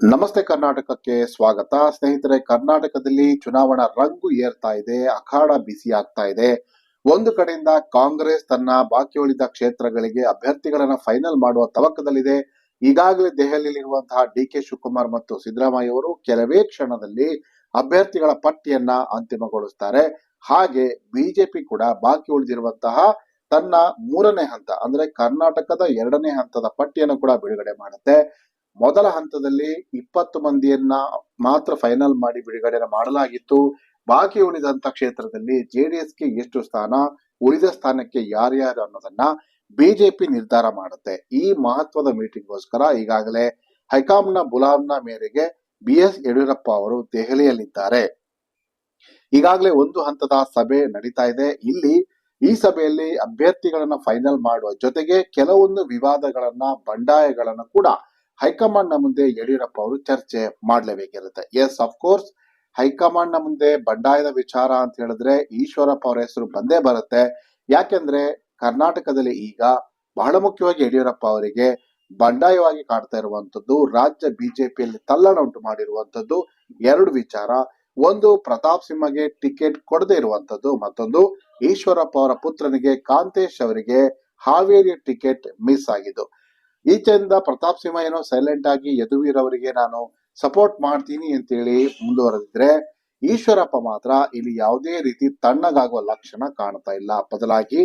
ನಮಸ್ತೆ ಕರ್ನಾಟಕಕ್ಕೆ ಸ್ವಾಗತ. ಸ್ನೇಹಿತರೆ, ಕರ್ನಾಟಕದಲ್ಲಿ ಚುನಾವಣಾ ರಂಗು ಏರ್ತಾ ಇದೆ, ಅಖಾಡ ಬಿಸಿ ಆಗ್ತಾ ಇದೆ. ಒಂದು ಕಡೆಯಿಂದ ಕಾಂಗ್ರೆಸ್ ತನ್ನ ಬಾಕಿ ಉಳಿದ ಕ್ಷೇತ್ರಗಳಿಗೆ ಅಭ್ಯರ್ಥಿಗಳನ್ನ ಫೈನಲ್ ಮಾಡುವ ತವಕದಲ್ಲಿದೆ. ಈಗಾಗಲೇ ದೆಹಲಿಯಲ್ಲಿರುವಂತಹ ಡಿ ಕೆ ಶಿವಕುಮಾರ್ ಮತ್ತು ಸಿದ್ದರಾಮಯ್ಯ ಅವರು ಕೆಲವೇ ಕ್ಷಣದಲ್ಲಿ ಅಭ್ಯರ್ಥಿಗಳ ಪಟ್ಟಿಯನ್ನ ಅಂತಿಮಗೊಳಿಸ್ತಾರೆ. ಹಾಗೆ ಬಿಜೆಪಿ ಕೂಡ ಬಾಕಿ ಉಳಿದಿರುವಂತಹ ತನ್ನ ಮೂರನೇ ಹಂತ, ಅಂದ್ರೆ ಕರ್ನಾಟಕದ ಎರಡನೇ ಹಂತದ ಪಟ್ಟಿಯನ್ನು ಕೂಡ ಬಿಡುಗಡೆ ಮಾಡುತ್ತೆ. ಮೊದಲ ಹಂತದಲ್ಲಿ ಇಪ್ಪತ್ತು ಮಂದಿಯನ್ನ ಮಾತ್ರ ಫೈನಲ್ ಮಾಡಿ ಬಿಡುಗಡೆ ಮಾಡಲಾಗಿತ್ತು. ಬಾಕಿ ಉಳಿದಂತ ಕ್ಷೇತ್ರದಲ್ಲಿ ಜೆಡಿಎಸ್ಗೆ ಎಷ್ಟು ಸ್ಥಾನ, ಉಳಿದ ಸ್ಥಾನಕ್ಕೆ ಯಾರ್ಯಾರು ಅನ್ನೋದನ್ನ ಬಿಜೆಪಿ ನಿರ್ಧಾರ ಮಾಡುತ್ತೆ. ಈ ಮಹತ್ವದ ಮೀಟಿಂಗ್ಗೋಸ್ಕರ ಈಗಾಗಲೇ ಹೈಕಮಾಂಡ್ನ ಬುಲಾಂನ ಮೇರೆಗೆ ಬಿ ಎಸ್ ಯಡಿಯೂರಪ್ಪ ಅವರು ದೆಹಲಿಯಲ್ಲಿದ್ದಾರೆ. ಈಗಾಗಲೇ ಒಂದು ಹಂತದ ಸಭೆ ನಡೀತಾ ಇದೆ. ಇಲ್ಲಿ ಈ ಸಭೆಯಲ್ಲಿ ಅಭ್ಯರ್ಥಿಗಳನ್ನ ಫೈನಲ್ ಮಾಡುವ ಜೊತೆಗೆ ಕೆಲವೊಂದು ವಿವಾದಗಳನ್ನ, ಬಂಡಾಯಗಳನ್ನು ಕೂಡ ಹೈಕಮಾಂಡ್ನ ಮುಂದೆ ಯಡಿಯೂರಪ್ಪ ಅವರು ಚರ್ಚೆ ಮಾಡಲೇಬೇಕಿರುತ್ತೆ. ಎಸ್ ಕೋರ್ಸ್ ಹೈಕಮಾಂಡ್ನ ಮುಂದೆ ಬಂಡಾಯದ ವಿಚಾರ ಅಂತ ಹೇಳಿದ್ರೆ ಈಶ್ವರಪ್ಪ ಅವರ ಹೆಸರು ಬಂದೇ ಬರುತ್ತೆ. ಯಾಕೆಂದ್ರೆ ಕರ್ನಾಟಕದಲ್ಲಿ ಈಗ ಬಹಳ ಮುಖ್ಯವಾಗಿ ಯಡಿಯೂರಪ್ಪ ಅವರಿಗೆ ಬಂಡಾಯವಾಗಿ ಕಾಡ್ತಾ ಇರುವಂತದ್ದು ರಾಜ್ಯ ಬಿಜೆಪಿಯಲ್ಲಿ ತಲ್ಲಣ ಉಂಟು ಮಾಡಿರುವಂತದ್ದು ಎರಡು ವಿಚಾರ. ಒಂದು, ಪ್ರತಾಪ್ ಸಿಂಹಗೆ ಟಿಕೆಟ್ ಕೊಡದೇ ಇರುವಂತದ್ದು ಮತ್ತೊಂದು, ಈಶ್ವರಪ್ಪ ಅವರ ಪುತ್ರನಿಗೆ ಕಾಂತೇಶ್ ಅವರಿಗೆ ಹಾವೇರಿ ಟಿಕೆಟ್ ಮಿಸ್ ಆಗಿದ್ದು. ಈಚೆಯಿಂದ ಪ್ರತಾಪ್ ಸಿಂಹ ಏನೋ ಸೈಲೆಂಟ್ ಆಗಿ ಯದುವೀರ್ ಅವರಿಗೆ ನಾನು ಸಪೋರ್ಟ್ ಮಾಡ್ತೀನಿ ಅಂತೇಳಿ ಮುಂದುವರೆದಿದ್ರೆ ಈಶ್ವರಪ್ಪ ಮಾತ್ರ ಇಲ್ಲಿ ಯಾವುದೇ ರೀತಿ ತಣ್ಣಗಾಗುವ ಲಕ್ಷಣ ಕಾಣ್ತಾ ಇಲ್ಲ. ಬದಲಾಗಿ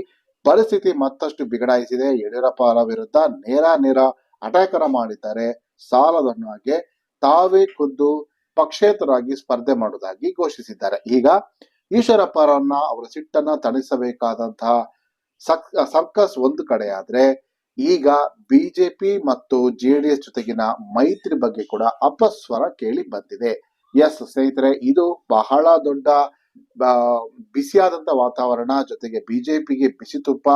ಪರಿಸ್ಥಿತಿ ಮತ್ತಷ್ಟು ಬಿಗಡಾಯಿಸಿದೆ. ಯಡಿಯೂರಪ್ಪ ಅವರ ವಿರುದ್ಧ ನೇರ ನೇರ ಅಟ್ಯಾಕರ ಮಾಡಿದ್ದಾರೆ. ಸಾಲದನ್ನು ಹಾಗೆ ತಾವೇ ಖುದ್ದು ಪಕ್ಷೇತರಾಗಿ ಸ್ಪರ್ಧೆ ಮಾಡುವುದಾಗಿ ಘೋಷಿಸಿದ್ದಾರೆ. ಈಗ ಈಶ್ವರಪ್ಪರನ್ನ ಅವರ ಸಿಟ್ಟನ್ನ ತಣಿಸಬೇಕಾದಂತಹ ಸರ್ಕಸ್ ಒಂದು ಕಡೆ ಈಗ ಬಿಜೆಪಿ ಮತ್ತು ಜೆಡಿಎಸ್ ಜೊತೆಗಿನ ಮೈತ್ರಿ ಬಗ್ಗೆ ಕೂಡ ಅಪಸ್ವರ ಕೇಳಿ ಬಂದಿದೆ. ಎಸ್ ಸ್ನೇಹಿತರೆ, ಇದು ಬಹಳ ದೊಡ್ಡ ಬಿಸಿಯಾದಂತ ವಾತಾವರಣ, ಜೊತೆಗೆ ಬಿಜೆಪಿಗೆ ಬಿಸಿ ತುಪ್ಪ,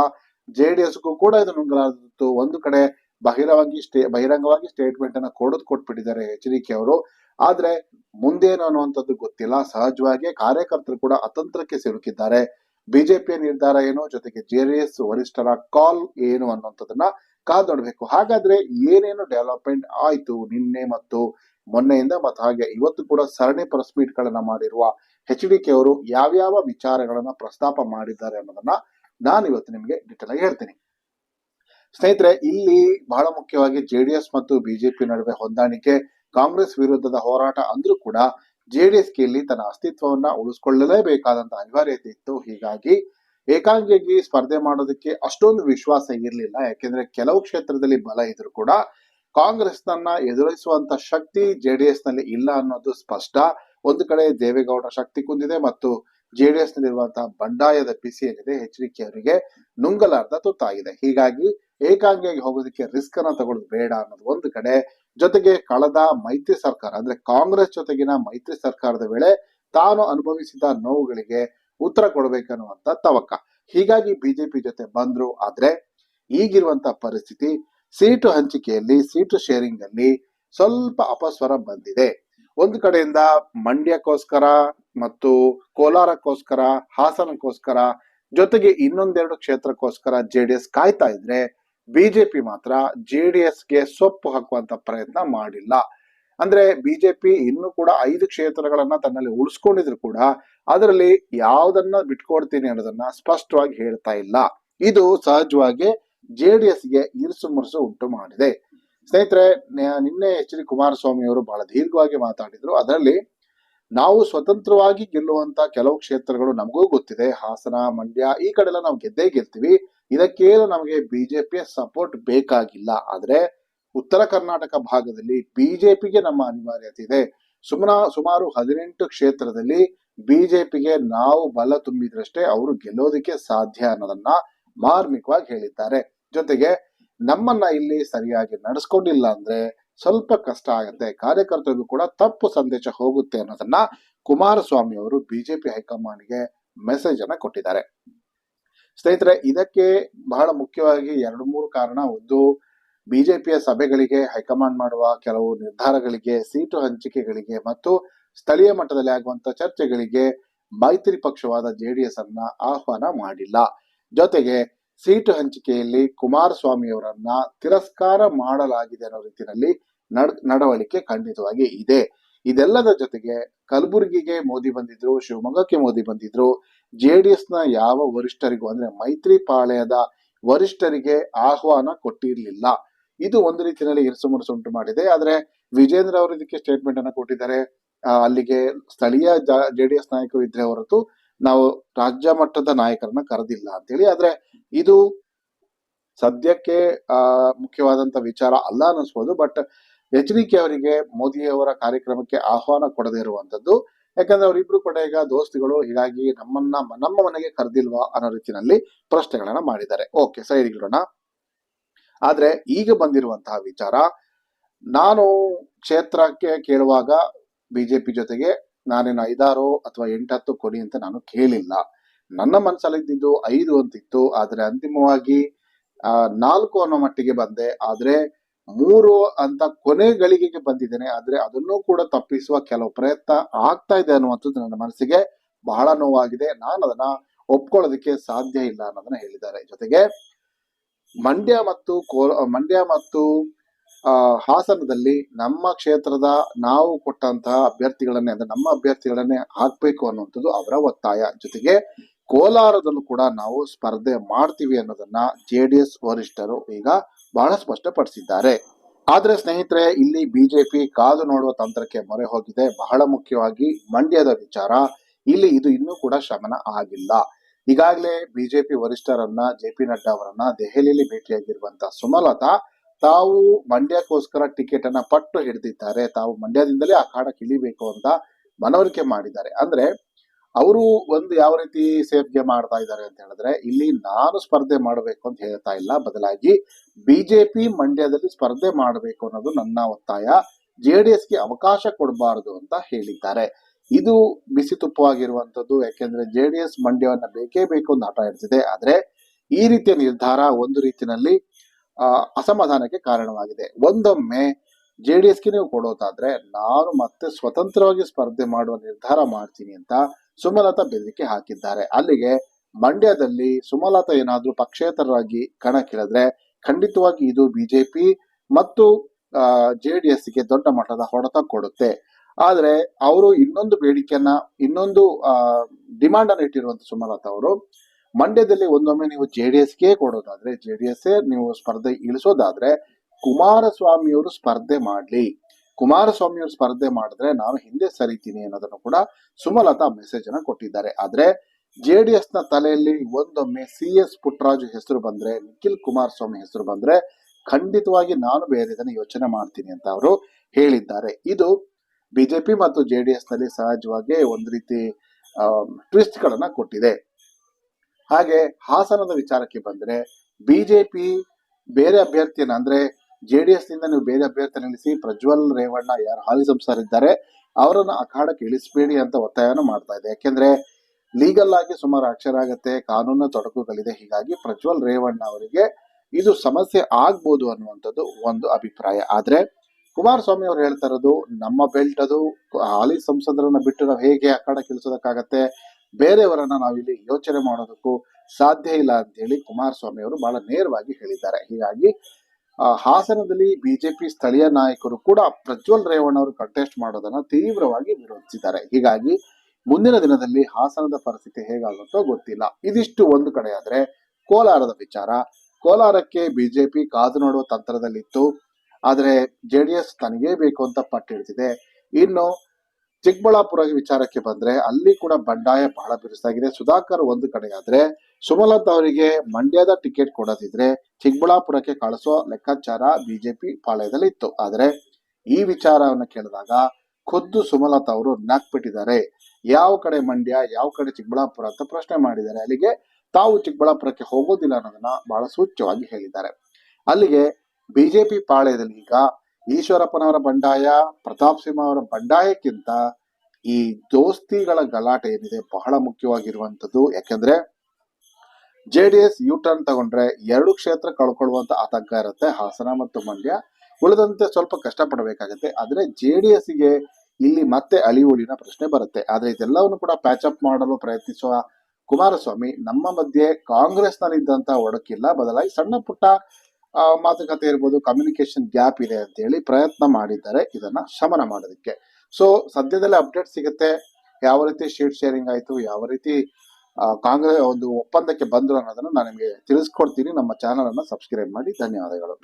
ಜೆಡಿಎಸ್ಗೂ ಕೂಡ ಇದು ನುಂಗಲಾದಿತ್ತು ಒಂದು ಕಡೆ ಬಹಿರಂಗವಾಗಿ ಸ್ಟೇ, ಬಹಿರಂಗವಾಗಿ ಸ್ಟೇಟ್ಮೆಂಟ್ ಅನ್ನ ಕೊಡೋದು ಕೊಟ್ಬಿಟ್ಟಿದ್ದಾರೆ ಎಚ್ ಡಿ ಕೆ ಅವರು. ಆದ್ರೆ ಮುಂದೇನು ಅನ್ನುವಂಥದ್ದು ಗೊತ್ತಿಲ್ಲ. ಸಹಜವಾಗಿ ಕಾರ್ಯಕರ್ತರು ಕೂಡ ಅತಂತ್ರಕ್ಕೆ ಸಿಲುಕಿದ್ದಾರೆ. ಬಿಜೆಪಿಯ ನಿರ್ಧಾರ ಏನು? ಜೊತೆಗೆ ಜೆಡಿಎಸ್ ವರಿಷ್ಠರ ಕಾಲ್ ಏನು ಅನ್ನುವಂಥದ್ದನ್ನ ಕಾದ್ ನೋಡ್ಬೇಕು. ಹಾಗಾದ್ರೆ ಏನೇನು ಡೆವಲಪ್ಮೆಂಟ್ ಆಯ್ತು ನಿನ್ನೆ ಮತ್ತು ಮೊನ್ನೆಯಿಂದ ಮತ್ತು ಹಾಗೆ ಇವತ್ತು ಕೂಡ ಸರಣಿ ಪ್ರೆಸ್ ಮೀಟ್ ಗಳನ್ನ ಮಾಡಿರುವ ಎಚ್ ಡಿ ಕೆ ಅವರು ಯಾವ್ಯಾವ ವಿಚಾರಗಳನ್ನ ಪ್ರಸ್ತಾಪ ಮಾಡಿದ್ದಾರೆ ಅನ್ನೋದನ್ನ ನಾನು ಇವತ್ತು ನಿಮಗೆ ಡಿಟೇಲ್ ಆಗಿ ಹೇಳ್ತೀನಿ. ಸ್ನೇಹಿತರೆ, ಇಲ್ಲಿ ಬಹಳ ಮುಖ್ಯವಾಗಿ ಜೆಡಿಎಸ್ ಮತ್ತು ಬಿಜೆಪಿ ನಡುವೆ ಹೊಂದಾಣಿಕೆ, ಕಾಂಗ್ರೆಸ್ ವಿರುದ್ಧದ ಹೋರಾಟ ಅಂದ್ರೂ ಕೂಡ ಜೆಡಿಎಸ್ ಇಲ್ಲಿ ತನ್ನ ಅಸ್ತಿತ್ವವನ್ನ ಉಳಿಸ್ಕೊಳ್ಳಲೇಬೇಕಾದಂತಹ ಅನಿವಾರ್ಯತೆ ಇತ್ತು. ಹೀಗಾಗಿ ಏಕಾಂಗಿಯಾಗಿ ಸ್ಪರ್ಧೆ ಮಾಡೋದಕ್ಕೆ ಅಷ್ಟೊಂದು ವಿಶ್ವಾಸ ಇರಲಿಲ್ಲ. ಯಾಕೆಂದ್ರೆ ಕೆಲವು ಕ್ಷೇತ್ರದಲ್ಲಿ ಬಲ ಇದ್ರು ಕೂಡ ಕಾಂಗ್ರೆಸ್ ನನ್ನ ಎದುರಿಸುವಂತ ಶಕ್ತಿ ಜೆಡಿಎಸ್ನಲ್ಲಿ ಇಲ್ಲ ಅನ್ನೋದು ಸ್ಪಷ್ಟ. ಒಂದು ಕಡೆ ದೇವೇಗೌಡ ಶಕ್ತಿ ಕುಂದಿದೆ ಮತ್ತು ಜೆಡಿಎಸ್ ನಲ್ಲಿರುವಂತಹ ಬಂಡಾಯದ ಬಿಸಿ ಏನಿದೆ ಎಚ್ ಡಿ ಕೆ ಅವರಿಗೆ ನುಂಗಲಾರ್ದ ತುತ್ತಾಗಿದೆ. ಹೀಗಾಗಿ ಏಕಾಂಗಿಯಾಗಿ ಹೋಗೋದಕ್ಕೆ ರಿಸ್ಕ್ ಅನ್ನ ತಗೊಳ್ಳೋದು ಬೇಡ ಅನ್ನೋದು ಒಂದು ಕಡೆ. ಜೊತೆಗೆ ಕಳೆದ ಮೈತ್ರಿ ಸರ್ಕಾರ, ಅಂದ್ರೆ ಕಾಂಗ್ರೆಸ್ ಜೊತೆಗಿನ ಮೈತ್ರಿ ಸರ್ಕಾರದ ವೇಳೆ ತಾನು ಅನುಭವಿಸಿದ ನೋವುಗಳಿಗೆ ಉತ್ತರ ಕೊಡಬೇಕನ್ನುವಂತ ತವಕ. ಹೀಗಾಗಿ ಬಿಜೆಪಿ ಜೊತೆ ಬಂದ್ರು, ಆದ್ರೆ ಈಗಿರುವಂತ ಪರಿಸ್ಥಿತಿ ಸೀಟು ಹಂಚಿಕೆಯಲ್ಲಿ, ಸೀಟು ಶೇರಿಂಗ್ ಅಲ್ಲಿ ಸ್ವಲ್ಪ ಅಪಸ್ವರ ಬಂದಿದೆ. ಒಂದು ಕಡೆಯಿಂದ ಮಂಡ್ಯಕ್ಕೋಸ್ಕರ ಮತ್ತು ಕೋಲಾರಕ್ಕೋಸ್ಕರ, ಹಾಸನಕ್ಕೋಸ್ಕರ, ಜೊತೆಗೆ ಇನ್ನೊಂದೆರಡು ಕ್ಷೇತ್ರಕ್ಕೋಸ್ಕರ ಜೆಡಿಎಸ್ ಕಾಯ್ತಾ ಇದ್ರೆ ಬಿಜೆಪಿ ಮಾತ್ರ ಜೆ ಡಿ ಎಸ್ಗೆ ಸೊಪ್ಪು ಹಾಕುವಂತ ಪ್ರಯತ್ನ ಮಾಡಿಲ್ಲ. ಅಂದ್ರೆ ಬಿಜೆಪಿ ಇನ್ನೂ ಕೂಡ ಐದು ಕ್ಷೇತ್ರಗಳನ್ನ ತನ್ನಲ್ಲಿ ಉಳಿಸ್ಕೊಂಡಿದ್ರು ಕೂಡ ಅದರಲ್ಲಿ ಯಾವ್ದನ್ನ ಬಿಟ್ಕೊಡ್ತೀನಿ ಅನ್ನೋದನ್ನ ಸ್ಪಷ್ಟವಾಗಿ ಹೇಳ್ತಾ ಇಲ್ಲ. ಇದು ಸಹಜವಾಗಿ ಜೆ ಡಿ ಎಸ್ಗೆ ಇರುಸು ಮುರುಸು ಉಂಟು ಮಾಡಿದೆ. ಸ್ನೇಹಿತರೆ ನಿನ್ನೆ ಎಚ್ ಡಿ ಕುಮಾರಸ್ವಾಮಿ ಅವರು ಬಹಳ ದೀರ್ಘವಾಗಿ ಮಾತಾಡಿದ್ರು. ಅದರಲ್ಲಿ ನಾವು ಸ್ವತಂತ್ರವಾಗಿ ಗೆಲ್ಲುವಂತ ಕೆಲವು ಕ್ಷೇತ್ರಗಳು ನಮಗೂ ಗೊತ್ತಿದೆ. ಹಾಸನ, ಮಂಡ್ಯ ಈ ಕಡೆ ನಾವು ಗೆದ್ದೇ ಗೆಲ್ತೀವಿ. ಇದಕ್ಕೇನು ನಮಗೆ ಬಿಜೆಪಿಯ ಸಪೋರ್ಟ್ ಬೇಕಾಗಿಲ್ಲ. ಆದ್ರೆ ಉತ್ತರ ಕರ್ನಾಟಕ ಭಾಗದಲ್ಲಿ ಬಿಜೆಪಿಗೆ ನಮ್ಮ ಅನಿವಾರ್ಯತೆ ಇದೆ. ಸುಮಾರ ಸುಮಾರು ಹದಿನೆಂಟು ಕ್ಷೇತ್ರದಲ್ಲಿ ಬಿಜೆಪಿಗೆ ನಾವು ಬಲ ತುಂಬಿದ್ರಷ್ಟೇ ಅವರು ಗೆಲ್ಲೋದಕ್ಕೆ ಸಾಧ್ಯ ಅನ್ನೋದನ್ನ ಮಾರ್ಮಿಕವಾಗಿ ಹೇಳಿದ್ದಾರೆ. ಜೊತೆಗೆ ನಮ್ಮನ್ನ ಇಲ್ಲಿ ಸರಿಯಾಗಿ ನಡೆಸ್ಕೊಂಡಿಲ್ಲ ಅಂದ್ರೆ ಸ್ವಲ್ಪ ಕಷ್ಟ ಆಗುತ್ತೆ. ಕಾರ್ಯಕರ್ತರಿಗೂ ಕೂಡ ತಪ್ಪು ಸಂದೇಶ ಹೋಗುತ್ತೆ ಅನ್ನೋದನ್ನ ಕುಮಾರಸ್ವಾಮಿ ಅವರು ಬಿಜೆಪಿ ಹೈಕಮಾಂಡ್ಗೆ ಮೆಸೇಜ್ ಅನ್ನ ಕೊಟ್ಟಿದ್ದಾರೆ. ಸ್ನೇಹಿತರೆ, ಇದಕ್ಕೆ ಬಹಳ ಮುಖ್ಯವಾಗಿ ಎರಡು ಮೂರು ಕಾರಣ. ಒಂದು, ಬಿಜೆಪಿಯ ಸಭೆಗಳಿಗೆ, ಹೈಕಮಾಂಡ್ ಮಾಡುವ ಕೆಲವು ನಿರ್ಧಾರಗಳಿಗೆ, ಸೀಟು ಹಂಚಿಕೆಗಳಿಗೆ ಮತ್ತು ಸ್ಥಳೀಯ ಮಟ್ಟದಲ್ಲಿ ಆಗುವಂತ ಚರ್ಚೆಗಳಿಗೆ ಮೈತ್ರಿ ಪಕ್ಷವಾದ ಜೆಡಿಎಸ್ ಅನ್ನ ಆಹ್ವಾನ ಮಾಡಿಲ್ಲ. ಜೊತೆಗೆ, ಸೀಟು ಹಂಚಿಕೆಯಲ್ಲಿ ಕುಮಾರಸ್ವಾಮಿ ಅವರನ್ನ ತಿರಸ್ಕಾರ ಮಾಡಲಾಗಿದೆ ಅನ್ನೋ ರೀತಿಯಲ್ಲಿ ನಡ್, ನಡವಳಿಕೆ ಖಂಡಿತವಾಗಿ ಇದೆ. ಇದೆಲ್ಲದ ಜೊತೆಗೆ ಕಲಬುರಗಿಗೆ ಮೋದಿ ಬಂದಿದ್ರು, ಶಿವಮೊಗ್ಗಕ್ಕೆ ಮೋದಿ ಬಂದಿದ್ರು ಜೆಡಿಎಸ್ನ ಯಾವ ವರಿಷ್ಠರಿಗೂ, ಅಂದ್ರೆ ಮೈತ್ರಿ ಪಾಳ್ಯದ ವರಿಷ್ಠರಿಗೆ ಆಹ್ವಾನ ಕೊಟ್ಟಿರಲಿಲ್ಲ. ಇದು ಒಂದು ರೀತಿಯಲ್ಲಿ ಇರಿಸು ಮುರುಸು ಉಂಟು ಮಾಡಿದೆ. ಆದ್ರೆ ವಿಜೇಂದ್ರ ಅವರು ಇದಕ್ಕೆ ಸ್ಟೇಟ್ಮೆಂಟ್ ಅನ್ನ ಕೊಟ್ಟಿದ್ದಾರೆ. ಅಲ್ಲಿಗೆ ಸ್ಥಳೀಯ ಜೆ ಡಿ ಎಸ್ ನಾಯಕರು ಇದ್ರೆ ಹೊರತು ನಾವು ರಾಜ್ಯ ಮಟ್ಟದ ನಾಯಕರನ್ನ ಕರೆದಿಲ್ಲ ಅಂತೇಳಿ. ಆದ್ರೆ ಇದು ಸದ್ಯಕ್ಕೆ, ಆ, ಮುಖ್ಯವಾದಂತ ವಿಚಾರ ಅಲ್ಲ ಅನ್ನಿಸ್ಬೋದು. ಬಟ್ ಎಚ್ ಡಿ ಕೆ ಅವರಿಗೆ ಮೋದಿ ಅವರ ಕಾರ್ಯಕ್ರಮಕ್ಕೆ ಆಹ್ವಾನ ಕೊಡದೇ ಇರುವಂತದ್ದು ಯಾಕಂದ್ರೆ ಅವರಿಬ್ರು ಕೂಡ ಈಗ ದೋಸ್ತಿಗಳು, ಹೀಗಾಗಿ ನಮ್ಮನ್ನ, ನಮ್ಮ ಮನೆಗೆ ಕರೆದಿಲ್ವಾ ಅನ್ನೋ ರೀತಿಯಲ್ಲಿ ಪ್ರಶ್ನೆಗಳನ್ನ ಮಾಡಿದ್ದಾರೆ. ಓಕೆ ಸರಿ ಇರೋಣ. ಆದ್ರೆ ಈಗ ಬಂದಿರುವಂತಹ ವಿಚಾರ, ನಾನು ಕ್ಷೇತ್ರಕ್ಕೆ ಕೇಳುವಾಗ ಬಿಜೆಪಿ ಜೊತೆಗೆ ನಾನೇನು ಐದಾರು ಅಥವಾ ಎಂಟತ್ತು ಕೊಡಿ ಅಂತ ನಾನು ಕೇಳಿಲ್ಲ. ನನ್ನ ಮನಸ್ಸಲ್ಲಿ ಇದ್ದಿದ್ದು ಐದು ಅಂತಿತ್ತು, ಆದ್ರೆ ಅಂತಿಮವಾಗಿ ನಾಲ್ಕು ಅನ್ನೋ ಮಟ್ಟಿಗೆ ಬಂದೆ. ಆದ್ರೆ ಮೂರು ಅಂತ ಕೊನೆ ಗಳಿಗೆಗೆ ಬಂದಿದ್ದೇನೆ ಆದ್ರೆ ಅದನ್ನೂ ಕೂಡ ತಪ್ಪಿಸುವ ಕೆಲವು ಪ್ರಯತ್ನ ಆಗ್ತಾ ಇದೆ ಅನ್ನುವಂಥದ್ದು ನನ್ನ ಮನಸ್ಸಿಗೆ ಬಹಳ ನೋವಾಗಿದೆ. ನಾನು ಅದನ್ನ ಒಪ್ಕೊಳ್ಳೋದಕ್ಕೆ ಸಾಧ್ಯ ಇಲ್ಲ ಅನ್ನೋದನ್ನ ಹೇಳಿದ್ದಾರೆ. ಜೊತೆಗೆ ಮಂಡ್ಯ ಮತ್ತು ಕೋಲ ಮಂಡ್ಯ ಮತ್ತು ಆ, ಹಾಸನದಲ್ಲಿ ನಮ್ಮ ಕ್ಷೇತ್ರದ ನಾವು ಕೊಟ್ಟಂತಹ ಅಭ್ಯರ್ಥಿಗಳನ್ನೇ ಅಂದ್ರೆ ನಮ್ಮ ಅಭ್ಯರ್ಥಿಗಳನ್ನೇ ಹಾಕ್ಬೇಕು ಅನ್ನುವಂಥದ್ದು ಅವರ ಒತ್ತಾಯ. ಜೊತೆಗೆ ಕೋಲಾರದಲ್ಲೂ ಕೂಡ ನಾವು ಸ್ಪರ್ಧೆ ಮಾಡ್ತೀವಿ ಅನ್ನೋದನ್ನ ಎಸ್ ವರಿಷ್ಠರು ಈಗ ಬಹಳ ಸ್ಪಷ್ಟಪಡಿಸಿದ್ದಾರೆ. ಆದರೆ ಸ್ನೇಹಿತರೆ, ಇಲ್ಲಿ ಬಿಜೆಪಿ ಕಾದು ನೋಡುವ ತಂತ್ರಕ್ಕೆ ಮೊರೆ ಹೋಗಿದೆ. ಬಹಳ ಮುಖ್ಯವಾಗಿ ಮಂಡ್ಯದ ವಿಚಾರ. ಇಲ್ಲಿ ಇದು ಇನ್ನೂ ಕೂಡ ಶಮನ ಆಗಿಲ್ಲ. ಈಗಾಗಲೇ ಬಿಜೆಪಿ ವರಿಷ್ಠರನ್ನ, ಜೆ ಪಿ ನಡ್ಡಾ ಅವರನ್ನ ದೆಹಲಿಯಲ್ಲಿ ಭೇಟಿಯಾಗಿರುವಂತ ಸುಮಲತಾ ತಾವು ಮಂಡ್ಯಕ್ಕೋಸ್ಕರ ಟಿಕೆಟ್ ಅನ್ನ ಪಟ್ಟು ಹಿಡಿದಿದ್ದಾರೆ. ತಾವು ಮಂಡ್ಯದಿಂದಲೇ ಅಖಾಡಕ್ಕೆ ಇಳಿಬೇಕು ಅಂತ ಮನವರಿಕೆ ಮಾಡಿದ್ದಾರೆ. ಅಂದ್ರೆ ಅವರು ಒಂದು ಯಾವ ರೀತಿ ಸೇಫ್ಗೆ ಮಾಡ್ತಾ ಇದ್ದಾರೆ ಅಂತ ಹೇಳಿದ್ರೆ, ಇಲ್ಲಿ ನಾನು ಸ್ಪರ್ಧೆ ಮಾಡಬೇಕು ಅಂತ ಹೇಳ್ತಾ ಇಲ್ಲ. ಬದಲಾಗಿ ಬಿಜೆಪಿ ಮಂಡ್ಯದಲ್ಲಿ ಸ್ಪರ್ಧೆ ಮಾಡಬೇಕು ಅನ್ನೋದು ನನ್ನ ಒತ್ತಾಯ. ಜೆ ಡಿ ಎಸ್ಗೆ ಅವಕಾಶ ಕೊಡಬಾರದು ಅಂತ ಹೇಳಿದ್ದಾರೆ. ಇದು ಬಿಸಿ ತುಪ್ಪವಾಗಿರುವಂತದ್ದು ಯಾಕೆಂದ್ರೆ ಎಸ್ ಮಂಡ್ಯವನ್ನ ಬೇಕೇ ಬೇಕು ಅಂತ ಆಟ ಇರ್ತಿದೆ ಆದ್ರೆ ಈ ರೀತಿಯ ನಿರ್ಧಾರ ಒಂದು ರೀತಿಯಲ್ಲಿ ಅಸಮಾಧಾನಕ್ಕೆ ಕಾರಣವಾಗಿದೆ. ಒಂದೊಮ್ಮೆ ಜೆ ಡಿ ಎಸ್ಗೆ ನೀವು ಕೊಡೋದಾದ್ರೆ, ನಾನು ಮತ್ತೆ ಸ್ವತಂತ್ರವಾಗಿ ಸ್ಪರ್ಧೆ ಮಾಡುವ ನಿರ್ಧಾರ ಮಾಡ್ತೀನಿ ಅಂತ ಸುಮಲತಾ ಬೆದರಿಕೆ ಹಾಕಿದ್ದಾರೆ. ಅಲ್ಲಿಗೆ ಮಂಡ್ಯದಲ್ಲಿ ಸುಮಲತಾ ಏನಾದ್ರೂ ಪಕ್ಷೇತರರಾಗಿ ಕಣಕ್ಕಿಳಿದ್ರೆ ಖಂಡಿತವಾಗಿ ಇದು ಬಿಜೆಪಿ ಮತ್ತು ಜೆ ಜೆಡಿಎಸ್ಗೆ ದೊಡ್ಡ ಮಟ್ಟದ ಹೊಡೆತ ಕೊಡುತ್ತೆ. ಆದ್ರೆ ಅವರು ಇನ್ನೊಂದು ಬೇಡಿಕೆಯನ್ನ, ಇನ್ನೊಂದು ಡಿಮಾಂಡ್ ಅನ್ನು ಇಟ್ಟಿರುವಂತ ಸುಮಲತಾ ಅವರು, ಮಂಡ್ಯದಲ್ಲಿ ಒಂದೊಮ್ಮೆ ನೀವು ಜೆ ಡಿ ಜೆಡಿಎಸ್ಗೆ ಕೊಡೋದಾದ್ರೆ ಜೆಡಿಎಸ್ ನೀವು ಸ್ಪರ್ಧೆ ಇಳಿಸೋದಾದ್ರೆ ಕುಮಾರಸ್ವಾಮಿ ಅವರು ಸ್ಪರ್ಧೆ ಮಾಡ್ಲಿ. ಕುಮಾರಸ್ವಾಮಿ ಅವರು ಸ್ಪರ್ಧೆ ಮಾಡಿದ್ರೆ ನಾನು ಹಿಂದೆ ಸರಿತೀನಿ ಅನ್ನೋದನ್ನು ಕೂಡ ಸುಮಲತಾ ಮೆಸೇಜ್ ಅನ್ನ ಕೊಟ್ಟಿದ್ದಾರೆ. ಆದ್ರೆ ಜೆಡಿಎಸ್ನ ತಲೆಯಲ್ಲಿ ಒಂದೊಮ್ಮೆ ಸಿ ಎಸ್ ಪುಟ್ಟರಾಜು ಹೆಸರು ಬಂದ್ರೆ, ನಿಖಿಲ್ ಕುಮಾರಸ್ವಾಮಿ ಹೆಸರು ಬಂದ್ರೆ ಖಂಡಿತವಾಗಿ ನಾನು ಬೇರೆ ಇದನ್ನ ಯೋಚನೆ ಮಾಡ್ತೀನಿ ಅಂತ ಅವರು ಹೇಳಿದ್ದಾರೆ. ಇದು ಬಿಜೆಪಿ ಮತ್ತು ಜೆ ಡಿ ಎಸ್ನಲ್ಲಿ ಸಹಜವಾಗಿ ಒಂದು ರೀತಿ ಟ್ವಿಸ್ಟ್ ಗಳನ್ನ ಕೊಟ್ಟಿದೆ. ಹಾಗೆ ಹಾಸನದ ವಿಚಾರಕ್ಕೆ ಬಂದ್ರೆ ಬಿಜೆಪಿ ಬೇರೆ ಅಭ್ಯರ್ಥಿಯನ್ನ ಅಂದ್ರೆ ಜೆಡಿಎಸ್ನಿಂದ ನೀವು ಬೇರೆ ಅಭ್ಯರ್ಥಿ ನಿಲ್ಲಿಸಿ, ಪ್ರಜ್ವಲ್ ರೇವಣ್ಣ ಯಾರು ಹಾಲಿ ಸಂಸದರಿದ್ದಾರೆ ಅವರನ್ನ ಅಖಾಡಕ್ಕೆ ಇಳಿಸಬೇಡಿ ಅಂತ ಒತ್ತಾಯನ ಮಾಡ್ತಾ ಇದೆ. ಯಾಕೆಂದ್ರೆ ಲೀಗಲ್ ಆಗಿ ಸುಮಾರು ಅಕ್ಷರ ಆಗತ್ತೆ ಕಾನೂನು ತೊಡಕುಗಳಿದೆ. ಹೀಗಾಗಿ ಪ್ರಜ್ವಲ್ ರೇವಣ್ಣ ಅವರಿಗೆ ಇದು ಸಮಸ್ಯೆ ಆಗ್ಬೋದು ಅನ್ನುವಂಥದ್ದು ಒಂದು ಅಭಿಪ್ರಾಯ. ಆದ್ರೆ ಕುಮಾರಸ್ವಾಮಿ ಅವರು ಹೇಳ್ತಾ ಇರೋದು, ನಮ್ಮ ಬೆಲ್ಟ್ ಅದು, ಹಾಲಿ ಸಂಸದರನ್ನ ಬಿಟ್ಟು ನಾವು ಹೇಗೆ ಅಖಾಡ ಇಳಿಸೋದಕ್ಕಾಗತ್ತೆ? ಬೇರೆಯವರನ್ನ ನಾವಿಲ್ಲಿ ಯೋಚನೆ ಮಾಡೋದಕ್ಕೂ ಸಾಧ್ಯ ಇಲ್ಲ ಅಂತ ಹೇಳಿ ಕುಮಾರಸ್ವಾಮಿ ಅವರು ಬಹಳ ನೇರವಾಗಿ ಹೇಳಿದ್ದಾರೆ. ಹೀಗಾಗಿ ಹಾಸನದಲ್ಲಿ ಬಿಜೆಪಿ ಸ್ಥಳೀಯ ನಾಯಕರು ಕೂಡ ಪ್ರಜ್ವಲ್ ರೇವಣ್ಣ ಅವರು ಕಂಟೆಸ್ಟ್ ಮಾಡೋದನ್ನ ತೀವ್ರವಾಗಿ ವಿರೋಧಿಸಿದ್ದಾರೆ. ಹೀಗಾಗಿ ಮುಂದಿನ ದಿನದಲ್ಲಿ ಹಾಸನದ ಪರಿಸ್ಥಿತಿ ಹೇಗಾಗುತ್ತೋ ಗೊತ್ತಿಲ್ಲ. ಇದಿಷ್ಟು ಒಂದು ಕಡೆ ಆದ್ರೆ ಕೋಲಾರದ ವಿಚಾರ. ಕೋಲಾರಕ್ಕೆ ಬಿಜೆಪಿ ಕಾದು ನೋಡುವ ತಂತ್ರದಲ್ಲಿತ್ತು. ಆದ್ರೆ ಜೆಡಿಎಸ್ ತನಗೇ ಬೇಕು ಅಂತ ಪಟ್ಟಿಡ್ತಿದೆ ಇನ್ನು ಚಿಕ್ಕಬಳ್ಳಾಪುರ ವಿಚಾರಕ್ಕೆ ಬಂದ್ರೆ ಅಲ್ಲಿ ಕೂಡ ಬಂಡಾಯ ಬಹಳ ಬಿರುಸಾಗಿದೆ. ಸುಧಾಕರ್ ಒಂದು ಕಡೆ ಆದ್ರೆ ಸುಮಲತಾ ಅವರಿಗೆ ಮಂಡ್ಯದ ಟಿಕೆಟ್ ಕೊಡದಿದ್ರೆ ಚಿಕ್ಕಬಳ್ಳಾಪುರಕ್ಕೆ ಕಳಿಸೋ ಲೆಕ್ಕಾಚಾರ ಬಿಜೆಪಿ ಪಾಳ್ಯದಲ್ಲಿ ಇತ್ತು. ಆದ್ರೆ ಈ ವಿಚಾರವನ್ನು ಕೇಳಿದಾಗ ಖುದ್ದು ಸುಮಲತಾ ಅವರು ನಾಕ್ಬಿಟ್ಟಿದ್ದಾರೆ ಯಾವ ಕಡೆ ಮಂಡ್ಯ, ಯಾವ ಕಡೆ ಚಿಕ್ಕಬಳ್ಳಾಪುರ ಅಂತ ಪ್ರಶ್ನೆ ಮಾಡಿದ್ದಾರೆ. ಅಲ್ಲಿಗೆ ತಾವು ಚಿಕ್ಕಬಳ್ಳಾಪುರಕ್ಕೆ ಹೋಗೋದಿಲ್ಲ ಅನ್ನೋದನ್ನ ಬಹಳ ಸೂಚ್ಯವಾಗಿ ಹೇಳಿದ್ದಾರೆ. ಅಲ್ಲಿಗೆ ಬಿಜೆಪಿ ಪಾಳ್ಯದಲ್ಲಿ ಈಗ ಈಶ್ವರಪ್ಪನವರ ಬಂಡಾಯ, ಪ್ರತಾಪ್ ಸಿಂಹ ಅವರ ಬಂಡಾಯಕ್ಕಿಂತ ಈ ದೋಸ್ತಿಗಳ ಗಲಾಟೆ ಏನಿದೆ ಬಹಳ ಮುಖ್ಯವಾಗಿರುವಂತದ್ದು ಯಾಕೆಂದ್ರೆ ಎಸ್ ಯು ಟರ್ನ್ ತಗೊಂಡ್ರೆ ಎರಡು ಕ್ಷೇತ್ರ ಕಳ್ಕೊಳ್ಳುವಂತ ಆತಂಕ ಇರುತ್ತೆ. ಹಾಸನ ಮತ್ತು ಮಂಡ್ಯ ಉಳಿದಂತೆ ಸ್ವಲ್ಪ ಕಷ್ಟಪಡಬೇಕಾಗತ್ತೆ. ಆದ್ರೆ ಜೆಡಿಎಸ್ಗೆ ಇಲ್ಲಿ ಮತ್ತೆ ಅಳಿವುಳಿನ ಪ್ರಶ್ನೆ ಬರುತ್ತೆ. ಆದ್ರೆ ಇದೆಲ್ಲವನ್ನು ಕೂಡ ಪ್ಯಾಚ್ ಅಪ್ ಮಾಡಲು ಪ್ರಯತ್ನಿಸುವ ಕುಮಾರಸ್ವಾಮಿ ನಮ್ಮ ಮಧ್ಯೆ ಕಾಂಗ್ರೆಸ್ನಲ್ಲಿದ್ದಂಥ ಒಡಕಿಲ್ಲ. ಬದಲಾಗಿ ಸಣ್ಣ ಪುಟ್ಟ ಮಾತುಕತೆ ಇರ್ಬೋದು ಕಮ್ಯುನಿಕೇಶನ್ ಗ್ಯಾಪ್ ಇದೆ ಅಂತ ಹೇಳಿ ಪ್ರಯತ್ನ ಮಾಡಿದ್ದಾರೆ ಇದನ್ನ ಶಮನ ಮಾಡೋದಕ್ಕೆ. ಸೊ ಸದ್ಯದಲ್ಲೇ ಅಪ್ಡೇಟ್ ಸಿಗುತ್ತೆ. ಯಾವ ರೀತಿ ಶೀಟ್ ಶೇರಿಂಗ್ ಆಯ್ತು, ಯಾವ ರೀತಿ ಕಾಂಗ್ರೆಸ್ ಒಂದು ಒಪ್ಪಂದಕ್ಕೆ ಬಂದ್ರು ಅನ್ನೋದನ್ನ ನಾನು ನಿಮಗೆ ತಿಳಿಸ್ಕೊಡ್ತೀನಿ. ನಮ್ಮ ಚಾನಲ್ ಅನ್ನ ಸಬ್ಸ್ಕ್ರೈಬ್ ಮಾಡಿ. ಧನ್ಯವಾದಗಳು.